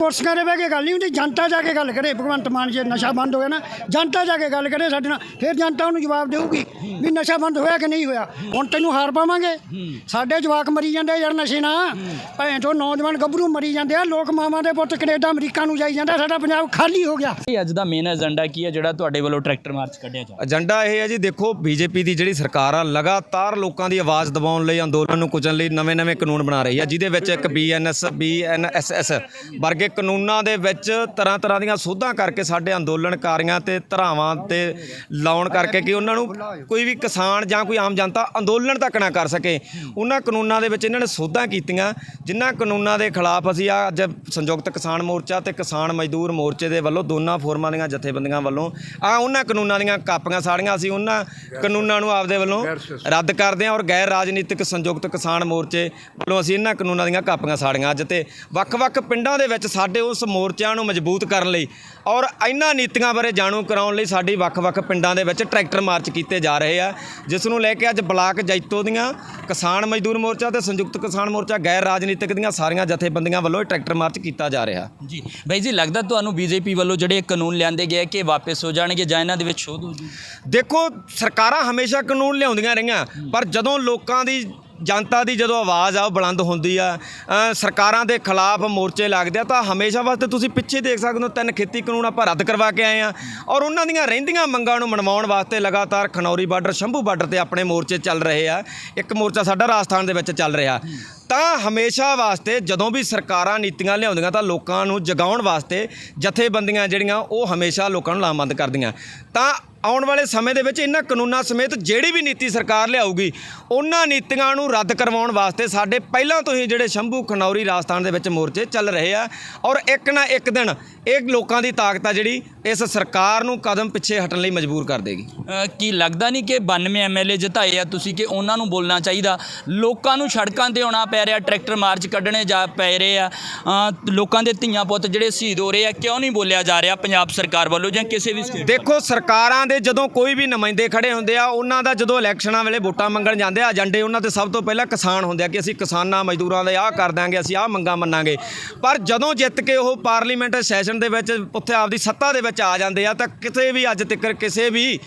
ਕੁਰਸੀਆਂ ਦੇ ਬਹਿ ਕੇ ਗੱਲ ਨਹੀਂ ਹੁੰਦੀ ਜਨਤਾ ਜਾ ਕੇ ਗੱਲ ਕਰੇ ਭਗਵੰਤ ਮਾਨ ਜੇ ਨਸ਼ਾ ਬੰਦ ਹੋਇਆ ਨਾ ਜਨਤਾ ਜਾ ਕੇ ਗੱਲ ਕਰੇ ਸਾਡੇ ਨਾਲ ਫਿਰ ਜਨਤਾ ਉਹਨੂੰ ਜਵਾਬ ਦੇਊਗੀ ਵੀ ਨਸ਼ਾ ਬੰਦ ਹੋਇਆ ਕਿ ਨਹੀਂ ਹੋਇਆ। ਹੁਣ ਤੈਨੂੰ ਹਾਰ ਪਾਵਾਂਗੇ। ਸਾਡੇ ਜਵਾਕ ਮਰੀ ਜਾਂਦੇ ਯਾਰ ਨਸ਼ੇ ਨਾਲ। ਭੈਣ ਚੋ ਨੌਜਵਾਨ ਗੱਭਰੂ ਮਰੀ ਜਾਂਦੇ ਆ ਲੋਕ ਮਾਵਾਂ ਦੇ ਪੁੱਤ ਕੈਨੇਡਾ ਅਮਰੀਕਾ ਨੂੰ ਜਾਈ ਜਾਂਦਾ ਸਾਡਾ ਪੰਜਾਬ ਖਾਲੀ ਹੋ ਗਿਆ। ਇਹ ਅੱਜ ਦਾ ਮੇਨ ਏਜੰਡਾ ਕੀ ਹੈ ਜਿਹੜਾ ਤੁਹਾਡੇ ਵੱਲੋਂ ਟਰੈਕਟਰ ਮਾਰਚ ਕੱਢਿਆ ਜਾ ਏਜੰਡਾ ਇਹ ਹੈ ਜੀ ਦੇਖੋ ਬੀਜੇਪੀ ਦੀ ਜਿਹੜੀ ਸਰਕਾਰ ਆ ਲਗਾਤਾਰ ਲੋਕਾਂ ਦੀ ਆਵਾਜ਼ ਦਬਾਉਣ ਲਈ ਅੰਦੋਲਨ ਨੂੰ ਕੁਚਲਣ ਲਈ ਨਵੇਂ-ਨਵੇਂ ਕਾਨੂੰਨ ਬਣਾ ਰਹੀ ਹੈ ਜਿਹਦੇ ਵਿੱਚ ਇੱਕ ਬੀਐਨਐਸ ਬੀਐਨਐਸਐਸ ਵਰਗੇ ਕਾਨੂੰਨਾਂ ਦੇ ਵਿੱਚ ਤਰ੍ਹਾਂ-ਤਰ੍ਹਾਂ ਦੀਆਂ ਸੋਧਾਂ ਕਰਕੇ ਸਾਡੇ ਅੰਦੋਲਨਕਾਰੀਆਂ ਤੇ ਧਰਾਵਾਂ ਤੇ ਲਾਉਣ ਕਰਕੇ ਕਿ ਉਹਨਾਂ ਨੂੰ ਕੋਈ ਵੀ ਕਿਸਾਨ ਜਾਂ ਕੋਈ ਆਮ ਜਨਤਾ ਅੰਦੋਲਨ ਤੱਕ ਨਾ ਕਰ ਸਕੇ। ਉਹਨਾਂ ਕਾਨੂੰਨਾਂ ਦੇ ਵਿੱਚ ਇਹਨਾਂ ਨੇ ਸੋਧਾਂ ਕੀਤੀਆਂ, ਜਿਨ੍ਹਾਂ ਕਾਨੂੰਨਾਂ ਦੇ ਖਿਲਾਫ ਅਸੀਂ ਆ ਅੱਜ ਸੰਯੁਕਤ ਕਿਸਾਨ ਮੋਰਚਾ ਤੇ ਕਿਸਾਨ ਮਜ਼ਦੂਰ ਮੋਰਚੇ ਦੇ ਵੱਲੋਂ ਦੋਨਾਂ ਫੋਰਮਾਂ ਦੀਆਂ ਜਥੇਬੰਦੀਆਂ ਵੱਲੋਂ ਆ ਉਹਨਾਂ ਕਾਨੂੰਨਾਂ ਦੀਆਂ ਕਾਪੀਆਂ ਸਾੜੀਆਂ, ਅਸੀਂ ਉਹਨਾਂ ਕਾਨੂੰਨਾਂ ਨੂੰ ਆਪਦੇ ਵੱਲੋਂ ਰੱਦ ਕਰਦੇ ਹਾਂ ਔਰ ਗੈਰ ਰਾਜਨੀਤਿਕ ਸੰਯੁਕਤ ਕਿਸਾਨ ਮੋਰਚੇ ਵੱਲੋਂ ਅਸੀਂ ਇਹਨਾਂ ਕਾਨੂੰਨਾਂ ਦੀਆਂ ਕਾਪੀਆਂ ਸਾੜੀਆਂ ਅੱਜ ਤੇ ਵੱਖ-ਵੱਖ ਪਿੰਡਾਂ ਦੇ ਵਿੱਚ ਸਾਡੇ ਉਸ ਮੋਰਚਿਆਂ ਨੂੰ ਮਜ਼ਬੂਤ ਕਰਨ ਲਈ ਔਰ ਇਹਨਾਂ ਨੀਤੀਆਂ ਬਾਰੇ ਜਾਣੂ ਕਰਾਉਣ ਲਈ ਸਾਡੀ ਵੱਖ-ਵੱਖ ਪਿੰਡਾਂ ਦੇ ਵਿੱਚ ਟਰੈਕਟਰ ਮਾਰਚ ਕੀਤੇ ਜਾ ਰਹੇ ਆ ਜਿਸ ਨੂੰ ਲੈ ਕੇ ਅੱਜ ਬਲਾਕ ਜੈਤੋ ਦੀਆਂ ਕਿਸਾਨ ਮਜ਼ਦੂਰ ਮੋਰਚਾ ਤੇ ਸੰਯੁਕਤ ਕਿਸਾਨ ਮੋਰਚਾ ਗੈਰ ਰਾਜਨੀਤਿਕ ਦੀਆਂ ਸਾਰੀਆਂ ਜਥੇਬੰਦੀਆਂ ਵੱਲੋਂ ਟਰੈਕਟਰ ਮਾਰਚ ਕੀਤਾ ਜਾ ਰਿਹਾ। ਜੀ ਬਾਈ ਜੀ ਲੱਗਦਾ ਤੁਹਾਨੂੰ ਬੀਜੇਪੀ ਵੱਲੋਂ ਜਿਹੜੇ ਕਾਨੂੰਨ ਲਿਆਂਦੇ ਗਏ ਕਿ ਵਾਪਸ ਹੋ ਜਾਣਗੇ ਜਾਂ ਇਹਨਾਂ ਦੇ ਵਿੱਚ ਸ਼ੋਧ ਹੋ ਜੂ ਦੇਖੋ ਸਰਕਾਰਾਂ ਹਮੇਸ਼ਾ ਕਾਨੂੰਨ ਲਿਆਉਂਦੀਆਂ ਰਹੀਆਂ ਪਰ ਜਦੋਂ ਲੋਕਾਂ ਦੀ ਜਨਤਾ ਦੀ ਜਦੋਂ ਆਵਾਜ਼ ਆ, ਉਹ ਬੁਲੰਦ ਹੁੰਦੀ ਆ। ਸਰਕਾਰਾਂ ਦੇ ਖਿਲਾਫ ਮੋਰਚੇ ਲੱਗਦੇ ਆ, ਤਾਂ ਹਮੇਸ਼ਾ ਵਾਸਤੇ ਤੁਸੀਂ ਪਿੱਛੇ ਦੇਖ ਸਕਦੇ ਹੋ, ਤਿੰਨ ਖੇਤੀ ਕਾਨੂੰਨ ਆਪਾਂ ਰੱਦ ਕਰਵਾ ਕੇ ਆਏ ਆ। ਔਰ ਉਹਨਾਂ ਦੀਆਂ ਰਹਿੰਦੀਆਂ ਮੰਗਾਂ ਨੂੰ ਮਨਵਾਉਣ ਵਾਸਤੇ ਲਗਾਤਾਰ ਖਨੌਰੀ ਬਾਰਡਰ, ਸ਼ੰਭੂ ਬਾਰਡਰ ਤੇ ਆਪਣੇ ਮੋਰਚੇ ਚੱਲ ਰਹੇ ਆ। ਇੱਕ ਮੋਰਚਾ ਸਾਡਾ ਰਾਜਸਥਾਨ ਦੇ ਵਿੱਚ ਚੱਲ ਰਿਹਾ। ਤਾਂ ਹਮੇਸ਼ਾ ਵਾਸਤੇ ਜਦੋਂ ਵੀ ਸਰਕਾਰਾਂ ਨੀਤੀਆਂ ਲਿਆਉਂਦੀਆਂ ਤਾਂ ਲੋਕਾਂ ਨੂੰ ਜਗਾਉਣ ਵਾਸਤੇ ਜਥੇਬੰਦੀਆਂ ਜਿਹੜੀਆਂ ਉਹ ਹਮੇਸ਼ਾ ਲੋਕਾਂ ਨੂੰ ਲਾਮਬੰਦ ਕਰਦੀਆਂ। ਤਾਂ ਆਉਣ ਵਾਲੇ ਸਮੇਂ ਦੇ ਵਿੱਚ ਇਹਨਾਂ ਕਾਨੂੰਨਾਂ ਸਮੇਤ ਜਿਹੜੀ ਵੀ ਨੀਤੀ ਸਰਕਾਰ ਲਿਆਊਗੀ, ਉਹਨਾਂ ਨੀਤੀਆਂ ਨੂੰ ਰੱਦ ਕਰਵਾਉਣ ਵਾਸਤੇ ਸਾਡੇ ਪਹਿਲਾਂ ਤੋਂ ਹੀ ਜਿਹੜੇ ਸ਼ੰਭੂ ਖਨੌਰੀ ਰਾਜਸਥਾਨ ਦੇ ਵਿੱਚ ਮੋਰਚੇ ਚੱਲ ਰਹੇ ਆ ਔਰ ਇੱਕ ਨਾ ਇੱਕ ਦਿਨ ਇਹ ਲੋਕਾਂ ਦੀ ਤਾਕਤ ਆ ਜਿਹੜੀ ਇਸ ਸਰਕਾਰ ਨੂੰ ਕਦਮ ਪਿੱਛੇ ਹਟਣ ਲਈ ਮਜਬੂਰ ਕਰ ਦੇਗੀ। ਕੀ ਲੱਗਦਾ ਨਹੀਂ ਕਿ 92 ਐਮਐਲਏ ਜਿਤਾਏ ਆ ਤੁਸੀਂ ਕਿ ਉਹਨਾਂ ਨੂੰ ਬੋਲਣਾ ਚਾਹੀਦਾ? ਲੋਕਾਂ ਨੂੰ ਸੜਕਾਂ ਤੇ ਆਉਣਾ ਪੈ ਰਿਹਾ, ਟਰੈਕਟਰ ਮਾਰਚ ਕੱਢਣੇ ਜਾ ਪੈ ਰਹੇ ਆ। ਲੋਕਾਂ ਦੇ ਧੀਆਂ ਪੁੱਤ ਜਿਹੜੇ ਸ਼ਹੀਦ ਹੋ ਰਹੇ ਆ, ਕਿਉਂ ਨਹੀਂ ਬੋਲਿਆ ਜਾ ਰਿਹਾ ਪੰਜਾਬ ਸਰਕਾਰ ਵੱਲੋਂ ਜਾਂ ਕਿਸੇ ਵੀ ਦੇਖੋ, ਸਰਕਾਰਾਂ ਦੇ ਜਦੋਂ ਕੋਈ ਵੀ ਨੁਮਾਇੰਦੇ ਖੜੇ ਹੁੰਦੇ ਆ, ਉਹਨਾਂ ਦਾ ਜਦੋਂ ਇਲੈਕਸ਼ਨਾਂ ਵੇਲੇ ਵੋਟਾਂ ਮੰਗਣ ਜਾਂਦੇ ਆ, ਏਜੰਡੇ ਉਹਨਾਂ ਤੇ ਸਭ ਤੋਂ ਪਹਿਲਾਂ ਕਿਸਾਨ ਹੁੰਦੇ ਆ ਕਿ ਅਸੀਂ ਕਿਸਾਨਾਂ, ਮਜ਼ਦੂਰਾਂ ਦੇ ਆਹ ਕਰ ਦਾਂਗੇ ਅਸੀਂ ਆਹ ਮੰਗਾਂ ਮੰਨਾਂਗੇ। ਪਰ ਜਦੋਂ ਜਿੱਤ ਕੇ ਉਹ ਪਾਰਲੀਮੈਂਟ ਸੈਸ਼ਨ ਦੇ ਵਿੱਚ ਉੱਥੇ ਆਪਦੀ ਸੱਤਾ ਦੇ ਵਿੱਚ ਆ ਜਾਂਦੇ ਆ, ਤਾਂ ਕਿਤੇ ਵੀ ਅੱਜ ਤੱਕ ਕਿਸੇ ਵੀ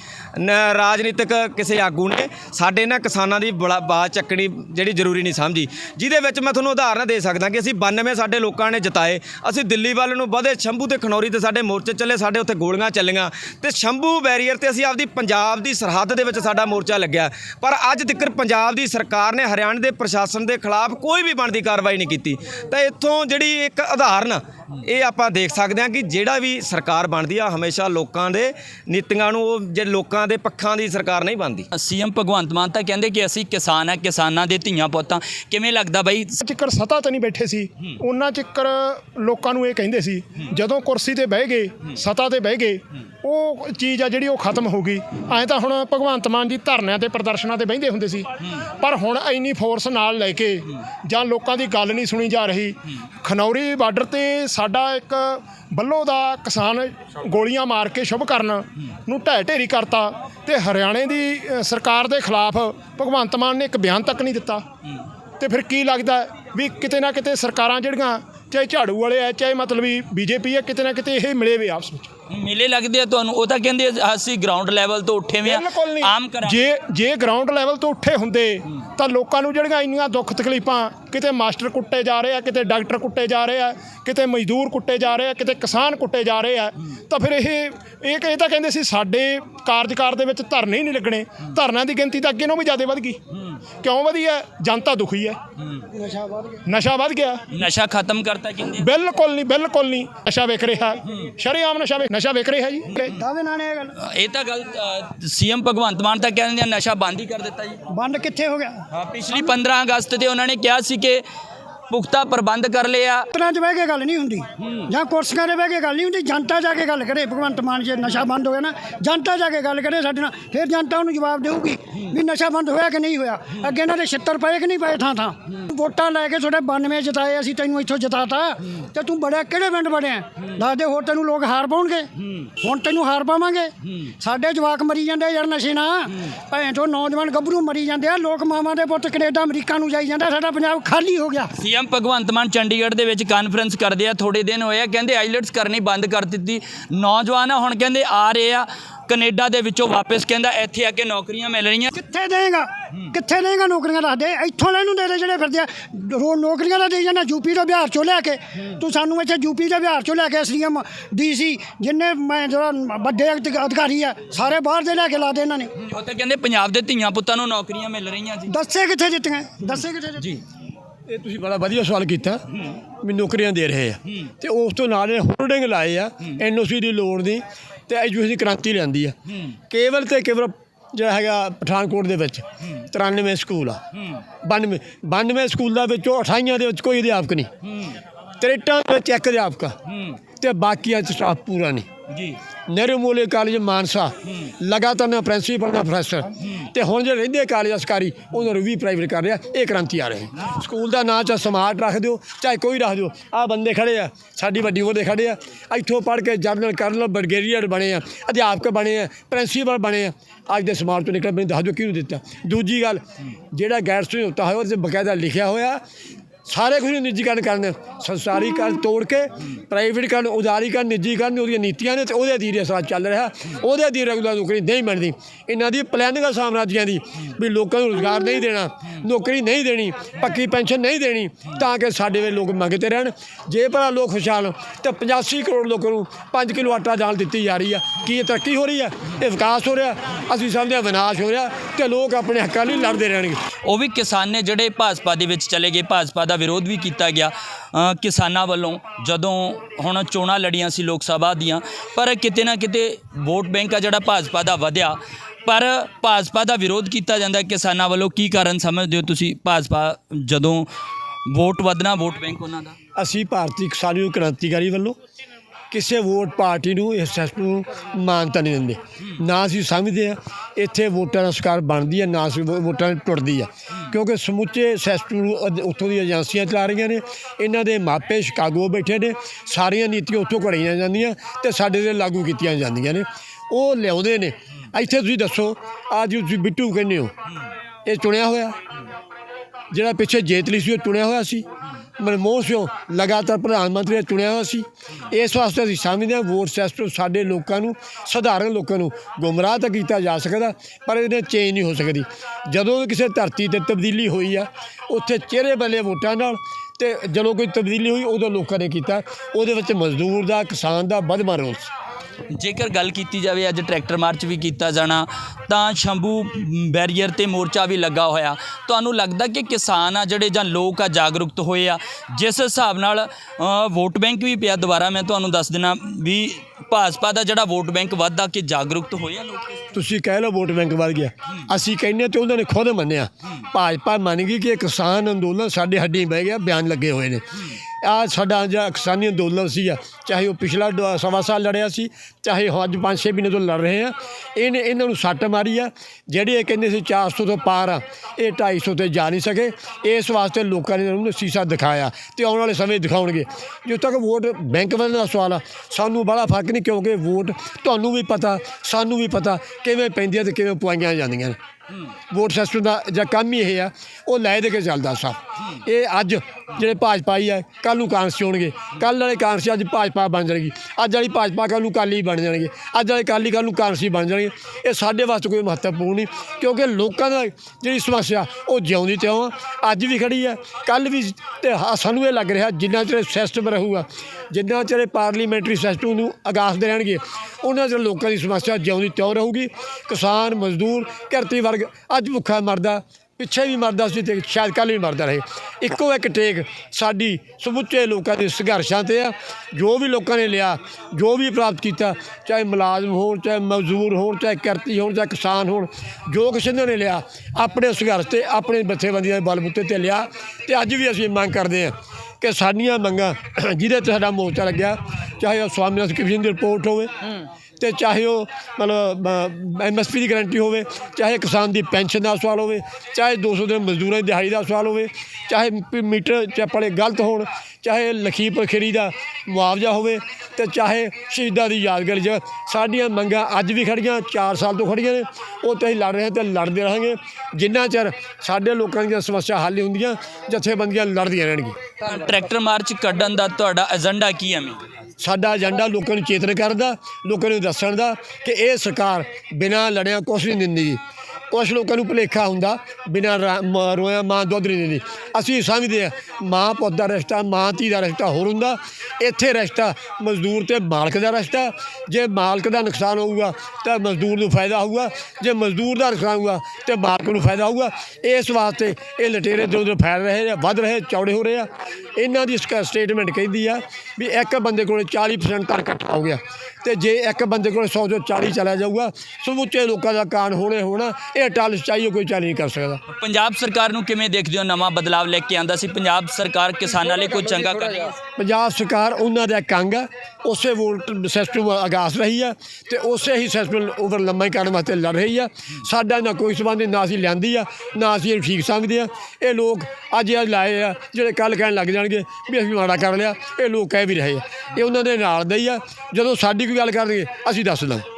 ਰਾਜਨੀਤਿਕ ਕਿਸੇ ਆਗੂ ਨੇ ਸਾਡੇ ਇਹਨਾਂ ਕਿਸਾਨਾਂ ਦੀ ਬੜਾ ਬਾਤ ਚੱਕਣੀ ਜਿਹੜੀ ਜ਼ਰੂਰੀ ਨਹੀਂ ਸਮਝੀ। ਜਿਹਦੇ ਵਿੱਚ ਮੈਂ ਤੁਹਾਨੂੰ ਉਦਾਹਰਨ ਦੇ ਸਕਦਾ ਕਿ ਅਸੀਂ 92 ਸਾਡੇ ਲੋਕਾਂ ਨੇ ਜਿਤਾਏ, ਅਸੀਂ ਦਿੱਲੀ ਵੱਲ ਨੂੰ ਵਧੇ, ਸ਼ੰਭੂ ਤੇ ਖਨੌਰੀ ਤੇ ਸਾਡੇ ਮੋਰਚੇ ਚੱਲੇ, ਸਾਡੇ ਉੱਥੇ ਗੋਲੀਆਂ ਚੱਲੀਆਂ ਤੇ ਸ਼ੰਭੂ ਬੈਰੀਅਰ ਤੇ ਅਸੀਂ ਆਪਦੀ ਪੰਜਾਬ ਦੀ ਸਰਹੱਦ ਦੇ ਵਿੱਚ ਸਾਡਾ ਮੋਰਚਾ ਲੱਗਿਆ। ਪਰ ਅੱਜ ਤੱਕ ਪੰਜਾਬ ਦੀ ਸਰਕਾਰ ਨੇ ਹਰਿਆਣਾ ਦੇ ਪ੍ਰਸ਼ਾਸਨ ਦੇ ਖਿਲਾਫ ਕੋਈ ਵੀ ਬਣਦੀ ਕਾਰਵਾਈ ਨਹੀਂ ਕੀਤੀ। ਤਾਂ ਇੱਥੋਂ ਜਿਹੜੀ ਇੱਕ ਉਦਾਹਰਨ ਇਹ ਆਪਾਂ ਦੇਖ ਸਕਦੇ ਹਾਂ ਕਿ ਜਿਹੜਾ ਵੀ ਸਰਕਾਰ ਬਣਦੀ ਆ ਹਮੇਸ਼ਾ ਲੋਕਾਂ ਦੇ ਨੀਤੀਆਂ ਨੂੰ ਉਹ ਜੇ ਲੋਕਾਂ ਦੇ ਪੱਖਾਂ ਦੀ ਸਰਕਾਰ ਨਹੀਂ ਬਣਦੀ। ਸੀਐਮ ਭਗਵੰਤ ਮਾਨ ਤਾਂ ਕਹਿੰਦੇ ਕਿ ਅਸੀਂ ਕਿਸਾਨ ਆ ਕਿਸਾਨਾਂ ਦੇ ਧੀਆਂ ਪੁੱਤਾਂ। ਕਿਵੇਂ ਲੱਗਦਾ ਬਾਈ? ਚਿੱਕਰ ਸਤਾ ਤੇ ਨਹੀਂ ਬੈਠੇ ਸੀ। ਉਹਨਾਂ ਚਿੱਕਰ ਲੋਕਾਂ ਨੂੰ ਇਹ ਕਹਿੰਦੇ ਸੀ ਜਦੋਂ ਕੁਰਸੀ ਤੇ ਬਹਿ ਗਏ ਸਤਾ ਤੇ ਬਹਿ ਗਏ ਉਹ ਚੀਜ਼ ਆ ਜਿਹੜੀ ਉਹ ਖਤਮ ਹੋ ਗਈ। ਐਂ ਤਾਂ ਹੁਣ ਭਗਵੰਤ ਮਾਨ ਜੀ ਧਰਨਿਆਂ ਤੇ ਪ੍ਰਦਰਸ਼ਨਾਂ ਤੇ ਬਹਿੰਦੇ ਹੁੰਦੇ ਸੀ। ਪਰ ਹੁਣ ਇੰਨੀ ਫੋਰਸ ਨਾਲ ਲੈ ਕੇ ਜਾਂ ਲੋਕਾਂ ਦੀ ਗੱਲ ਨਹੀਂ ਸੁਣੀ ਜਾ ਰਹੀ। ਖਨੌਰੀ ਬਾਰਡਰ ਤੇ ਸਾਡਾ ਇੱਕ ਬੱਲੋ ਦਾ ਕਿਸਾਨ ਗੋਲੀਆਂ ਮਾਰ ਕੇ ਸ਼ੁਭ ਕਰਨ ਨੂੰ ਢਹਿ ਢੇਰੀ ਕਰਤਾ ਤੇ ਹਰਿਆਣੇ ਦੀ ਸਰਕਾਰ ਦੇ ਖਿਲਾਫ ਭਗਵੰਤ ਮਾਨ ਨੇ ਇੱਕ ਬਿਆਨ ਤੱਕ ਨਹੀਂ ਦਿੱਤਾ। ਤੇ ਫਿਰ ਕੀ ਲੱਗਦਾ ਵੀ ਕਿਤੇ ਨਾ ਕਿਤੇ ਸਰਕਾਰਾਂ ਜਿਹੜੀਆਂ ਚਾਹੇ ਝਾੜੂ ਵਾਲੇ ਆ ਚਾਹੇ ਮਤਲਬ ਵੀ ਬੀਜੇਪੀ ਆ ਕਿਤੇ ਨਾ ਕਿਤੇ ਇਹ ਮਿਲੇ ਵੇ ਆਪਸ ਵਿੱਚ। ਮੇਲੇ ਲੱਗਦੇ ਆ ਤੁਹਾਨੂੰ। ਉਹ ਤਾਂ ਕਹਿੰਦੇ ਅਸੀਂ ਗਰਾਊਂਡ ਲੈਵਲ ਤੋਂ ਉੱਠੇ ਨਹੀਂ। ਆਮ ਕਰਾਂ ਜੇ ਜੇ ਗਰਾਊਂਡ ਲੈਵਲ ਤੋਂ ਉੱਠੇ ਹੁੰਦੇ ਤਾਂ ਲੋਕਾਂ ਨੂੰ ਜਿਹੜੀਆਂ ਇੰਨੀਆਂ ਦੁੱਖ ਤਕਲੀਫਾਂ ਕਿਤੇ ਮਾਸਟਰ ਕੁੱਟੇ ਜਾ ਰਹੇ ਆ ਕਿਤੇ ਡਾਕਟਰ ਕੁੱਟੇ ਜਾ ਰਹੇ ਆ ਕਿਤੇ ਮਜ਼ਦੂਰ ਕੁੱਟੇ ਜਾ ਰਹੇ ਆ ਕਿਤੇ ਕਿਸਾਨ ਕੁੱਟੇ ਜਾ ਰਹੇ ਆ ਤਾਂ ਫਿਰ ਇਹ ਇਹ ਇਹ ਤਾਂ ਕਹਿੰਦੇ ਸੀ ਸਾਡੇ ਕਾਰਜਕਾਰ ਦੇ ਵਿੱਚ ਧਰਨੇ ਹੀ ਨਹੀਂ ਲੱਗਣੇ। ਧਰਨਿਆਂ ਦੀ ਗਿਣਤੀ ਤਾਂ ਅੱਗੇ ਨੂੰ ਵੀ ਜ਼ਿਆਦਾ ਵੱਧ ਗਈ। ਕਿਉਂ ਵਧੀ ਹੈ ਜਨਤਾ ਦੁਖੀ ਹੈ ਨਸ਼ਾ ਵੱਧ ਗਿਆ। ਨਸ਼ਾ ਖਤਮ ਕਰਤਾ ਕਹਿੰਦੇ। ਬਿਲਕੁਲ ਨਹੀਂ ਬਿਲਕੁਲ ਨਹੀਂ। ਨਸ਼ਾ ਵਿਕ ਰਿਹਾ। ਸ਼ਰੇਆਮ ਨਸ਼ਾ ਵਿਕ ਨਸ਼ਾ ਵਿਕ ਰਿਹਾ ਜੀ। ਦਾਅਵੇ ਨਾਲ ਇਹ ਗੱਲ। ਇਹ ਤਾਂ ਗੱਲ ਸੀਐਮ ਭਗਵੰਤ ਮਾਨ ਤਾਂ ਕਹਿੰਦੇ ਆ ਨਸ਼ਾ ਬੰਦ ਹੀ ਕਰ ਦਿੱਤਾ ਜੀ। ਬੰਦ ਕਿੱਥੇ ਹੋ ਗਿਆ? ਹਾਂ ਪਿਛਲੀ 15 ਅਗਸਤ ਤੇ ਉਹਨਾਂ ਨੇ ਕਿਹਾ ਸੀ ਕਿ ਪੁਖਤਾ ਪ੍ਰਬੰਧ ਕਰ ਲਿਆ। ਤਰ੍ਹਾਂ 'ਚ ਬਹਿ ਕੇ ਗੱਲ ਨਹੀਂ ਹੁੰਦੀ। ਜਾਂ ਕੁਰਸੀਆਂ 'ਤੇ ਬਹਿ ਕੇ ਗੱਲ ਨਹੀਂ ਹੁੰਦੀ, ਜਨਤਾ ਜਾ ਕੇ ਗੱਲ ਕਰੇ। ਭਗਵੰਤ ਮਾਨ ਜੇ ਨਸ਼ਾ ਬੰਦ ਹੋਇਆ ਨਾ, ਜਨਤਾ ਜਾ ਕੇ ਗੱਲ ਕਰੇ ਸਾਡੇ ਨਾਲ। ਫਿਰ ਜਨਤਾ ਉਹਨੂੰ ਜਵਾਬ ਦੇਊਗੀ ਵੀ ਨਸ਼ਾ ਬੰਦ ਹੋਇਆ ਕਿ ਨਹੀਂ ਹੋਇਆ। ਅੱਗੇ ਇਹਨਾਂ ਦੇ ਛਿੱਤਰ ਪਏ ਕਿ ਨਹੀਂ ਪਏ ਥਾਂ ਥਾਂ? ਵੋਟਾਂ ਲੈ ਕੇ ਤੁਹਾਡੇ 92 ਜਿਤਾਏ, ਅਸੀਂ ਤੈਨੂੰ ਇੱਥੋਂ ਜਿਤਾਤਾ। ਤੇ ਤੂੰ ਬੜਿਆ ਕਿਹੜੇ ਪਿੰਡ ਬੜਿਆ ਦੱਸ ਦੇ, ਹੋਰ ਤੈਨੂੰ ਲੋਕ ਹਾਰ ਪਾਉਣਗੇ। ਹੁਣ ਤੈਨੂੰ ਹਾਰ ਪਾਵਾਂਗੇ। ਸਾਡੇ ਜਵਾਕ ਮਰੀ ਜਾਂਦੇ ਯਾਰ ਨਸ਼ੇ ਨਾਲ। ਭੈਣ ਚੋ ਨੌਜਵਾਨ ਗੱਭਰੂ ਮਰੀ ਜਾਂਦੇ ਆ। ਲੋਕ ਮਾਵਾਂ ਦੇ ਪੁੱਤ ਕੈਨੇਡਾ, ਅਮਰੀਕਾ ਨੂੰ ਜਾਈ ਜਾਂਦਾ। ਸਾਡਾ ਪੰਜਾਬ ਖਾਲੀ ਹੋ ਗਿਆ। ਸੀਐਮ ਭਗਵੰਤ ਮਾਨ ਚੰਡੀਗੜ੍ਹ ਦੇ ਵਿੱਚ ਕਾਨਫਰੰਸ ਕਰਦੇ ਆ ਥੋੜੇ ਦਿਨ ਹੋਏ ਆ ਕਹਿੰਦੇ ਆਈਲੈਟਸ ਕਰਨੀ ਬੰਦ ਕਰ ਦਿੱਤੀ। ਨੌਜਵਾਨ ਆ ਹੁਣ ਕਹਿੰਦੇ ਆ ਰਹੇ ਆ ਕੈਨੇਡਾ ਦੇ ਵਿੱਚੋਂ ਵਾਪਸ ਕਹਿੰਦਾ ਇੱਥੇ ਆ ਕੇ ਨੌਕਰੀਆਂ ਮਿਲ ਰਹੀਆਂ। ਕਿੱਥੇ ਦੇਗਾ? ਕਿੱਥੇ ਦੇਗਾ ਨੌਕਰੀਆਂ ਦੱਸ ਦੇ? ਇੱਥੋਂ ਲੈ ਨੂੰ ਦੇ ਦੇ ਜਿਹੜੇ ਫਿਰਦੇ ਆ। ਰੋ ਨੌਕਰੀਆਂ ਦਾ ਦੇ ਜਾਣਾ ਯੂਪੀ ਤੋਂ ਬਿਹਾਰ ਚੋਂ ਲੈ ਕੇ। ਤੂੰ ਸਾਨੂੰ ਇੱਥੇ ਯੂਪੀ ਤੋਂ ਬਿਹਾਰ ਚੋਂ ਲੈ ਕੇ ਐਸਡੀਐਮ ਡੀਸੀ ਜਿੰਨੇ ਮੈਂ ਜਿਹੜਾ ਵੱਡੇ ਅਧਿਕ- ਅਧਿਕਾਰੀ ਆ ਸਾਰੇ ਬਾਹਰ ਦੇ ਲੈ ਕੇ ਲਾ ਦੇ ਇਹਨਾਂ ਨੇ। ਉਹ ਤਾਂ ਕਹਿੰਦੇ ਪੰਜਾਬ ਦੇ ਧੀਆਂ ਪੁੱਤਾਂ ਨੂੰ ਨੌਕਰੀਆਂ ਮਿਲ ਰਹੀਆਂ ਜੀ ਦੱਸੇ ਕਿੱਥੇ ਜਿੱਤੀਆਂ ਦੱਸੇ ਕਿੱਥੇ ਜੀ। ਇਹ ਤੁਸੀਂ ਬੜਾ ਵਧੀਆ ਸਵਾਲ ਕੀਤਾ। ਵੀ ਨੌਕਰੀਆਂ ਦੇ ਰਹੇ ਆ। ਤੇ ਉਸ ਤੋਂ ਨਾਲ ਇਹ ਹੋਲਡਿੰਗ ਲਾਏ ਆ ਐਨਓਸੀ ਦੀ ਲੋੜ ਨਹੀਂ ਤੇ ਐਜੂਕੇਸ਼ਨ ਦੀ ਕ੍ਰਾਂਤੀ ਲਿਆਂਦੀ ਆ। ਕੇਵਲ ਤੇ ਕੇਵਲ ਜਿਹੜਾ ਹੈਗਾ ਪਠਾਨਕੋਟ ਦੇ ਵਿੱਚ 93 ਸਕੂਲ ਆ। 92 92 ਸਕੂਲਾਂ ਵਿੱਚੋਂ 28 ਦੇ ਵਿੱਚ ਕੋਈ ਅਧਿਆਪਕ ਨਹੀਂ। 63 ਦੇ ਵਿੱਚ ਇੱਕ ਅਧਿਆਪਕ ਤੇ ਬਾਕੀਆਂ ਚ ਸਟਾਫ ਪੂਰਾ ਨਹੀਂ। ਜੀ। ਨਹਿਰੂ ਮੋਲੇ ਕਾਲਜ ਮਾਨਸਾ। ਲਗਾਤਾਰ ਨਾ ਪ੍ਰਿੰਸੀਪਲ ਨਾ ਪ੍ਰੋਫੈਸਰ। ਤੇ ਹੁਣ ਜਿਹੜੇ ਰਹਿੰਦੇ ਕਾਲਜ ਅਸਕਾਰੀ ਉਹਨਾਂ ਨੂੰ ਵੀ ਪ੍ਰਾਈਵੇਟ ਕਰ ਰਿਹਾ ਇਹ ਕ੍ਰਾਂਤੀ ਆ ਰਹੀ ਸਕੂਲ ਦਾ ਨਾਂ ਚਾਹੇ ਸਮਾਰਟ ਰੱਖ ਦਿਓ ਚਾਹੇ ਕੋਈ ਰੱਖ ਦਿਓ ਆ ਬੰਦੇ ਖੜੇ ਆ ਸਾਡੀ ਵੱਡੀ ਉਮਰ ਦੇ ਖੜੇ ਆ। ਇੱਥੋਂ ਪੜ੍ਹ ਕੇ ਜਨਰਲ ਕਰਨਲ ਬਰਗੇਰੀਅਰ ਬਣੇ ਆ ਅਧਿਆਪਕ ਬਣੇ ਆ ਪ੍ਰਿੰਸੀਪਲ ਬਣੇ ਆ। ਅੱਜ ਦੇ ਸਮਾਰਟ ਤੋਂ ਨਿਕਲ ਮੈਨੂੰ ਦੱਸ ਦਿਓ ਕਿਹਨੂੰ ਦਿੱਤਾ। ਦੂਜੀ ਗੱਲ ਜਿਹੜਾ ਗੈਰ ਸਮਝੌਤਾ ਹੋਇਆ ਉਹਦੇ ਬਕਾਇਦਾ ਲਿਖਿਆ ਹੋਇਆ ਸਾਰੇ ਕੁਝ ਨਿੱਜੀਕਰਨ ਕਰਨ ਸੰਸਾਰੀਕਰਨ ਤੋੜ ਕੇ ਪ੍ਰਾਈਵੇਟਕਰਨ ਉਦਾਰੀਕਰਨ ਨਿੱਜੀਕਰਨ ਉਹਦੀਆਂ ਨੀਤੀਆਂ ਨੇ ਤੇ ਉਹਦੇ ਅਧੀਨ ਇਹ ਸਾਰਾ ਚੱਲ ਰਿਹਾ। ਉਹਦੇ ਅਧੀਨ ਰੈਗੂਲਰ ਨੌਕਰੀ ਨਹੀਂ ਮਿਲਦੀ। ਇਹਨਾਂ ਦੀ ਪਲੈਨਿੰਗ ਆ ਸਾਮਰਾਜੀਆਂ ਦੀ ਵੀ ਲੋਕਾਂ ਨੂੰ ਰੁਜ਼ਗਾਰ ਨਹੀਂ ਦੇਣਾ ਨੌਕਰੀ ਨਹੀਂ ਦੇਣੀ ਪੱਕੀ ਪੈਨਸ਼ਨ ਨਹੀਂ ਦੇਣੀ ਤਾਂ ਕਿ ਸਾਡੇ ਵੇ ਲੋਕ ਮੰਗਦੇ ਰਹਿਣ। ਜੇ ਭਲਾ ਲੋਕ ਖੁਸ਼ਹਾਲ ਤੇ 85 ਕਰੋੜ ਲੋਕਾਂ ਨੂੰ 5 ਕਿਲੋ ਆਟਾ ਦਾਲ ਦਿੱਤੀ ਜਾ ਰਹੀ ਆ। ਕੀ ਇਹ ਤਰੱਕੀ ਹੋ ਰਹੀ ਆ? ਇਹ ਵਿਕਾਸ ਹੋ ਰਿਹਾ। ਅਸੀਂ ਸਮਝਦੇ ਵਿਨਾਸ਼ ਹੋ ਰਿਹਾ ਤੇ ਲੋਕ ਆਪਣੇ ਹੱਕਾਂ ਲਈ ਲੜਦੇ ਰਹਿਣਗੇ। ਉਹ ਵੀ ਕਿਸਾਨ ਨੇ ਜਿਹੜੇ ਭਾਜਪਾ ਦੇ ਵਿੱਚ ਚਲੇ ਗਏ, ਭਾਜਪਾ ਦਾ ਵਿਰੋਧ ਵੀ ਕੀਤਾ ਗਿਆ। ਕਿਸਾਨਾਂ ਵੱਲੋਂ ਜਦੋਂ ਹੁਣ ਚੋਣਾਂ ਲੜੀਆਂ ਸੀ ਲੋਕ ਸਭਾ ਦੀਆਂ, ਪਰ ਕਿਤੇ ਨਾ ਕਿਤੇ ਵੋਟ ਬੈਂਕ ਆ ਜਿਹੜਾ ਭਾਜਪਾ ਦਾ ਵਧਿਆ। ਪਰ ਭਾਜਪਾ ਦਾ ਵਿਰੋਧ ਕੀਤਾ ਜਾਂਦਾ ਕਿਸਾਨਾਂ ਵੱਲੋਂ ਕੀ ਕਾਰਨ ਸਮਝਦੇ ਹੋ ਤੁਸੀਂ? ਭਾਜਪਾ ਜਦੋਂ ਵੋਟ ਵਧਣਾ, ਵੋਟ ਬੈਂਕ ਉਹਨਾਂ ਦਾ? ਅਸੀਂ ਭਾਰਤੀ ਕਿਸਾਨ ਯੂਨੀਅਨ ਕ੍ਰਾਂਤੀਕਾਰੀ ਵੱਲੋਂ ਕਿਸੇ ਵੋਟ ਪਾਰਟੀ ਨੂੰ, ਇਸ ਸਿਸਟਮ ਨੂੰ ਮਾਨਤਾ ਨਹੀਂ ਦਿੰਦੇ। ਨਾ ਅਸੀਂ ਸਮਝਦੇ ਆ ਇੱਥੇ ਵੋਟਾਂ ਦਾ ਸ਼ਿਕਾਰ ਬਣਦੀ ਹੈ, ਨਾ ਅਸੀਂ ਵੋਟਾਂ ਟੁੱਟਦੀ ਆ ਕਿਉਂਕਿ ਸਮੁੱਚੇ ਸਿਸਟਮ ਨੂੰ ਉੱਥੋਂ ਦੀਆਂ ਏਜੰਸੀਆਂ ਚਲਾ ਰਹੀਆਂ ਨੇ, ਇਹਨਾਂ ਦੇ ਮਾਪੇ ਸ਼ਿਕਾਗੋ ਬੈਠੇ ਨੇ, ਸਾਰੀਆਂ ਨੀਤੀਆਂ ਉੱਥੋਂ ਘੜੀਆਂ ਜਾਂਦੀਆਂ ਤੇ ਸਾਡੇ ਤੇ ਲਾਗੂ ਕੀਤੀਆਂ ਜਾਂਦੀਆਂ ਨੇ। ਉਹ ਲਿਆਉਂਦੇ ਨੇ। ਇੱਥੇ ਤੁਸੀਂ ਦੱਸੋ ਅੱਜ ਤੁਸੀਂ ਬਿੱਟੂ ਕਹਿੰਦੇ ਹੋ, ਇਹ ਚੁਣਿਆ ਹੋਇਆ? ਜਿਹੜਾ ਪਿੱਛੇ ਜੇਤਲੀ ਸੀ, ਉਹ ਚੁਣਿਆ ਹੋਇਆ ਸੀ? ਮਨਮੋਹਨ ਸਿੰਘ ਲਗਾਤਾਰ ਪ੍ਰਧਾਨ ਮੰਤਰੀ ਚੁਣਿਆ ਹੋਇਆ ਸੀ। ਇਸ ਵਾਸਤੇ ਅਸੀਂ ਸਮਝਦੇ ਹਾਂ ਵੋਟ ਸਿਸਟਮ ਸਾਡੇ ਲੋਕਾਂ ਨੂੰ, ਸਧਾਰਨ ਲੋਕਾਂ ਨੂੰ ਗੁੰਮਰਾਹ ਤਾਂ ਕੀਤਾ ਜਾ ਸਕਦਾ, ਪਰ ਇਹਨੇ ਚੇਂਜ ਨਹੀਂ ਹੋ ਸਕਦੀ। ਜਦੋਂ ਵੀ ਕਿਸੇ ਧਰਤੀ ਤੇ ਤਬਦੀਲੀ ਹੋਈ ਆ, ਉੱਥੇ ਚਿਹਰੇ ਬੱਲੇ ਵੋਟਾਂ ਨਾਲ ਤੇ ਜਦੋਂ ਕੋਈ ਤਬਦੀਲੀ ਹੋਈ, ਉਦੋਂ ਲੋਕਾਂ ਨੇ ਕੀਤਾ। ਉਹਦੇ ਵਿੱਚ ਮਜ਼ਦੂਰ ਦਾ, ਕਿਸਾਨ ਦਾ, ਵੱਧ ਰੋਲ ਜੇਕਰ ਗੱਲ ਕੀਤੀ ਜਾਵੇ ਅੱਜ ਟਰੈਕਟਰ ਮਾਰਚ ਵੀ ਕੀਤਾ ਜਾਣਾ ਤਾਂ ਸ਼ੰਭੂ ਬੈਰੀਅਰ ਤੇ ਮੋਰਚਾ ਵੀ ਲੱਗਾ ਹੋਇਆ। ਤੁਹਾਨੂੰ ਲੱਗਦਾ ਕਿ ਕਿਸਾਨ ਆ ਜਿਹੜੇ ਜਾਂ ਲੋਕ ਆ ਜਾਗਰੂਕਤ ਹੋਏ ਆ ਜਿਸ ਹਿਸਾਬ ਨਾਲ ਵੋਟ ਬੈਂਕ ਵੀ ਪਿਆ? ਦੁਬਾਰਾ ਮੈਂ ਤੁਹਾਨੂੰ ਦੱਸ ਦੇਣਾ ਵੀ ਭਾਜਪਾ ਦਾ ਜਿਹੜਾ ਵੋਟ ਬੈਂਕ ਵੱਧਦਾ ਕਿ ਜਾਗਰੂਕਤ ਹੋਏ ਆ ਲੋਕ ਤੁਸੀਂ ਕਹਿ ਲਓ ਵੋਟ ਬੈਂਕ ਵੱਧ ਗਿਆ। ਅਸੀਂ ਕਹਿੰਦੇ ਹਾਂ ਤੇ ਉਹਨਾਂ ਨੇ ਖੁਦ ਮੰਨਿਆ। ਭਾਜਪਾ ਮੰਨ ਗਈ ਕਿ ਇਹ ਕਿਸਾਨ ਅੰਦੋਲਨ ਸਾਡੇ ਹੱਡੀ ਬਹਿ ਗਿਆ ਬਿਆਨ ਲੱਗੇ ਹੋਏ ਨੇ। ਆ ਸਾਡਾ ਜਿਹੜਾ ਕਿਸਾਨੀ ਅੰਦੋਲਨ ਸੀ ਆ ਚਾਹੇ ਉਹ ਪਿਛਲਾ ਡ- ਸਵਾ ਸਾਲ ਲੜਿਆ ਸੀ ਚਾਹੇ ਉਹ ਅੱਜ 5-6 ਮਹੀਨੇ ਤੋਂ ਲੜ ਰਹੇ ਆ ਇਹਨੇ ਇਹਨਾਂ ਨੂੰ ਸੱਟ ਮਾਰੀ ਆ ਜਿਹੜੇ ਇਹ ਕਹਿੰਦੇ ਸੀ 400 ਤੋਂ ਪਾਰ ਆ ਇਹ 250 ਤੇ ਜਾ ਨਹੀਂ ਸਕੇ ਇਸ ਵਾਸਤੇ ਲੋਕਾਂ ਨੇ ਉਹਨਾਂ ਨੂੰ ਸੀਸਾ ਦਿਖਾਇਆ ਤੇ ਆਉਣ ਵਾਲੇ ਸਮੇਂ ਦਿਖਾਉਣਗੇ। ਜਦੋਂ ਤੱਕ ਵੋਟ ਬੈਂਕ ਵਧਣ ਦਾ ਸਵਾਲ ਆ ਸਾਨੂੰ ਬੜਾ ਫ਼ਰਕ ਨਹੀਂ ਕਿਉਂਕਿ ਵੋਟ ਤੁਹਾਨੂੰ ਵੀ ਪਤਾ ਸਾਨੂੰ ਵੀ ਪਤਾ ਕਿਵੇਂ ਪੈਂਦੀਆਂ ਤੇ ਕਿਵੇਂ ਪੁਆਈਆਂ ਜਾਂਦੀਆਂ ਨੇ। ਵੋਟ ਸਿਸਟਮ ਦਾ ਜਾਂ ਕੰਮ ਹੀ ਇਹ ਆ ਉਹ ਲੈ ਦੇ ਕੇ ਚੱਲਦਾ ਸਭ ਇਹ ਅੱਜ ਜਿਹੜੇ ਭਾਜਪਾ ਹੀ ਹੈ ਕੱਲ ਨੂੰ ਕਾਂਗਰਸ ਹੋਣਗੇ। ਕੱਲ ਵਾਲੇ ਕਾਂਗਰਸ ਅੱਜ ਭਾਜਪਾ ਬਣ ਜਾਣਗੇ। ਅੱਜ ਵਾਲੀ ਭਾਜਪਾ ਕੱਲ ਨੂੰ ਕਾਲੀ ਬਣ ਜਾਣਗੇ। ਅੱਜ ਵਾਲੇ ਕਾਲੀ ਕੱਲ ਨੂੰ ਕਾਂਗਰਸੀ ਬਣ ਜਾਣਗੇ। ਇਹ ਸਾਡੇ ਵਾਸਤੇ ਕੋਈ ਮਹੱਤਵਪੂਰਨ ਨਹੀਂ, ਕਿਉਂਕਿ ਲੋਕਾਂ ਦਾ ਜਿਹੜੀ ਸਮੱਸਿਆ, ਉਹ ਜਿਉਂਦੀ ਤਿਉਂ ਆ ਅੱਜ ਵੀ ਖੜੀ ਆ ਕੱਲ ਵੀ ਤੇ ਹਾ- ਸਾਨੂੰ ਇਹ ਲੱਗ ਰਿਹਾ, ਜਿੰਨਾ ਚਿਰ ਸਿਸਟਮ ਰਹੂਗਾ, ਜਿੰਨਾ ਚਿਰ ਪਾਰਲੀਮੈਂਟਰੀ ਸਿਸਟਮ ਨੂੰ ਅਗਾਸਦੇ ਰਹਿਣਗੇ, ਉਹਨਾਂ ਚਿਰ ਲੋਕਾਂ ਦੀ ਸਮੱਸਿਆ ਜਿਉਂਦੀ ਤਿਉਂ ਰਹੂਗੀ। ਕਿਸਾਨ, ਮਜ਼ਦੂਰ ਕਿਰਤੀ ਵਰਗ, ਅੱਜ ਭੁੱਖਾ ਮਰਦਾ ਪਿੱਛੇ ਵੀ ਮਰਦਾ ਸੀ ਤੇ ਸ਼ਾਇਦ ਕੱਲ੍ਹ ਵੀ ਮਰਦਾ ਰਹੇ। ਇੱਕੋ ਇੱਕ ਟੇਕ ਸਾਡੀ ਸਮੁੱਚੇ ਲੋਕਾਂ ਦੇ ਸੰਘਰਸ਼ਾਂ ਤੇ ਆ। ਜੋ ਵੀ ਲੋਕਾਂ ਨੇ ਲਿਆ, ਜੋ ਵੀ ਪ੍ਰਾਪਤ ਕੀਤਾ, ਚਾਹੇ ਮੁਲਾਜ਼ਮ ਹੋਣ, ਚਾਹੇ ਮਜ਼ਦੂਰ ਹੋਣ, ਚਾਹੇ ਕਿਰਤੀ ਹੋਣ, ਚਾਹੇ ਕਿਸਾਨ ਹੋਣ, ਜੋ ਕਿਸੇ ਨੇ ਲਿਆ, ਆਪਣੇ ਸੰਘਰਸ਼ ਤੇ, ਆਪਣੇ ਜਥੇਬੰਦੀਆਂ ਦੇ ਬਲਬੂਤੇ ਤੇ ਲਿਆ। ਤੇ ਅੱਜ ਵੀ ਅਸੀਂ ਮੰਗ ਕਰਦੇ ਹਾਂ ਕਿ ਸਾਡੀਆਂ ਮੰਗਾਂ, ਜਿਹਦੇ ਤੇ ਸਾਡਾ ਮੋਰਚਾ ਲੱਗਿਆ, ਚਾਹੇ ਉਹ ਸਵਾਮੀਨਾਥਨ ਕਮਿਸ਼ਨ ਦੀ ਰਿਪੋਰਟ ਹੋਵੇ ਤੇ ਚਾਹੇ ਉਹ ਮਤਲਬ ਐਮਐਸਪੀ ਦੀ ਗਾਰੰਟੀ ਹੋਵੇ, ਚਾਹੇ ਕਿਸਾਨ ਦੀ ਪੈਨਸ਼ਨ ਦਾ ਸਵਾਲ ਹੋਵੇ, ਚਾਹੇ 200 ਦਿਨ ਮਜ਼ਦੂਰਾਂ ਦੀ ਦਿਹਾੜੀ ਦਾ ਸਵਾਲ ਹੋਵੇ, ਚਾਹੇ ਪ- ਮੀਟਰ ਚੱਪਲੇ ਗਲਤ ਹੋਣ, ਚਾਹੇ ਲਖੀਪੁਰ ਖੇੜੀ ਦਾ ਮੁਆਵਜ਼ਾ ਹੋਵੇ ਤੇ ਚਾਹੇ ਸ਼ਹੀਦਾਂ ਦੀ ਯਾਦਗਾਰੀ ਜਗ੍ਹਾ ਸਾਡੀਆਂ ਮੰਗਾਂ ਅੱਜ ਵੀ ਖੜੀਆਂ 4 ਸਾਲ ਤੋਂ ਖੜੀਆਂ ਨੇ, ਉਹ ਤੇ ਅਸੀਂ ਲੜ ਰਹੇ ਹਾਂ ਤੇ ਲੜਦੇ ਰਹਾਂਗੇ। ਜਿੰਨਾ ਚਿਰ ਸਾਡੇ ਲੋਕਾਂ ਦੀਆਂ ਸਮੱਸਿਆ ਹੱਲ ਨਹੀਂ ਹੁੰਦੀਆਂ, ਜਥੇਬੰਦੀਆਂ ਲੜਦੀਆਂ ਰਹਿਣਗੀਆਂ। ਟਰੈਕਟਰ ਮਾਰਚ ਕੱਢਣ ਦਾ ਤੁਹਾਡਾ ਏਜੰਡਾ ਕੀ ਹੈ ਮੀ ਸਾਡਾ ਏਜੰਡਾ ਲੋਕਾਂ ਨੂੰ ਚੇਤਨ ਕਰਨ ਦਾ ਲੋਕਾਂ ਨੂੰ ਦੱਸਣ ਦਾ ਕਿ ਇਹ ਸਰਕਾਰ ਬਿਨਾਂ ਲੜਿਆ ਕੁਛ ਨਹੀਂ ਦਿੰਦੀ। ਕੁਛ ਲੋਕਾਂ ਨੂੰ ਭੁਲੇਖਾ ਹੁੰਦਾ, ਬਿਨਾਂ ਰਾ- ਰੋਇਆ ਮਾਂ ਦੁੱਧ ਨਹੀਂ ਦਿੰਦੀ। ਅਸੀਂ ਸਮਝਦੇ ਆ ਮਾਂ ਪੁੱਤ ਦਾ ਰਿਸ਼ਤਾ, ਮਾਂ ਧੀ ਦਾ ਰਿਸ਼ਤਾ ਹੋਰ ਹੁੰਦਾ। ਇੱਥੇ ਰਿਸ਼ਤਾ ਮਜ਼ਦੂਰ ਤੇ ਮਾਲਕ ਦਾ ਰਿਸ਼ਤਾ। ਜੇ ਮਾਲਕ ਦਾ ਨੁਕਸਾਨ ਹੋਊਗਾ, ਤਾਂ ਮਜ਼ਦੂਰ ਨੂੰ ਫਾਇਦਾ ਹੋਊਗਾ। ਜੇ ਮਜ਼ਦੂਰ ਦਾ ਨੁਕਸਾਨ ਹੋਊਗਾ, ਤੇ ਮਾਲਕ ਨੂੰ ਫਾਇਦਾ ਹੋਊਗਾ। ਇਸ ਵਾਸਤੇ ਇਹ ਲਟੇਰੇ ਦੋ ਦੋ ਫੈਲ ਰਹੇ ਆ, ਵੱਧ ਰਹੇ, ਚੌੜੇ ਹੋ ਰਹੇ ਆ। ਇਹਨਾਂ ਦੀ ਸਟੇਟਮੈਂਟ ਕਹਿੰਦੀ ਆ ਵੀ ਇੱਕ ਬੰਦੇ ਕੋਲ 40% ਤੱਕ ਇਕੱਠਾ ਹੋ ਗਿਆ। ਤੇ ਜੇ ਇੱਕ ਬੰਦੇ ਕੋਲ 100 ਤੋਂ 40 ਚਲਾ ਜਾਊਗਾ, ਸਮੁੱਚੇ ਲੋਕਾਂ ਦਾ ਕਾਣ ਹੋਣੇ ਹੋਣਾ ਇਹ ਟਲ ਚਾਹੀਏ ਕੋਈ ਚੱਲ ਨਹੀਂ ਕਰ ਸਕਦਾ। ਪੰਜਾਬ ਸਰਕਾਰ ਨੂੰ ਕਿਵੇਂ ਦੇਖਦੇ ਹੋ ਨਵਾਂ ਬਦਲਾਵ ਲੈ ਕੇ ਆਂਦਾ ਸੀ? ਪੰਜਾਬ ਸਰਕਾਰ ਕਿਸਾਨਾਂ ਲਈ ਕੋਈ ਚੰਗਾ ਕਰ ਰਹੀ ਹੈ ਪੰਜਾਬ ਸਰਕਾਰ ਉਹਨਾਂ ਦਾ ਆ ਉਸੇ ਵੋਲਟ ਸਿਸਟਮ ਆਗਾਜ਼ ਰਹੀ ਆ ਤੇ ਉਸੇ ਹੀ ਸਿਸਟਮ ਓਵਰ ਲੰਮਾ ਹੀ ਕਰਨ ਵਾਸਤੇ ਲੜ ਰਹੀ ਆ। ਸਾਡਾ ਨਾ ਕੋਈ ਸਬੰਧ ਨਾ ਅਸੀਂ ਲਿਆਂਦੀ ਆ ਨਾ ਅਸੀਂ ਇਹ ਠੀਕ ਸਮਝਦੇ ਆ। ਇਹ ਲੋਕ ਅੱਜ ਅੱਜ ਲਾਏ ਆ ਜਿਹੜੇ ਕੱਲ ਕਹਿਣ ਲੱਗ ਜਾਣਗੇ ਵੀ ਅਸੀਂ ਮਾੜਾ ਕਰ ਲਿਆ ਇਹ ਲੋਕ ਕਹਿ ਵੀ ਰਹੇ ਆ। ਇਹ ਉਹਨਾਂ ਦੇ ਨਾਲ ਦੇ ਹੀ ਆ। ਜਦੋਂ ਸਾਡੀ ਕੋਈ ਗੱਲ ਕਰਨਗੇ ਅਸੀਂ ਦੱਸ ਦਾਂਗੇ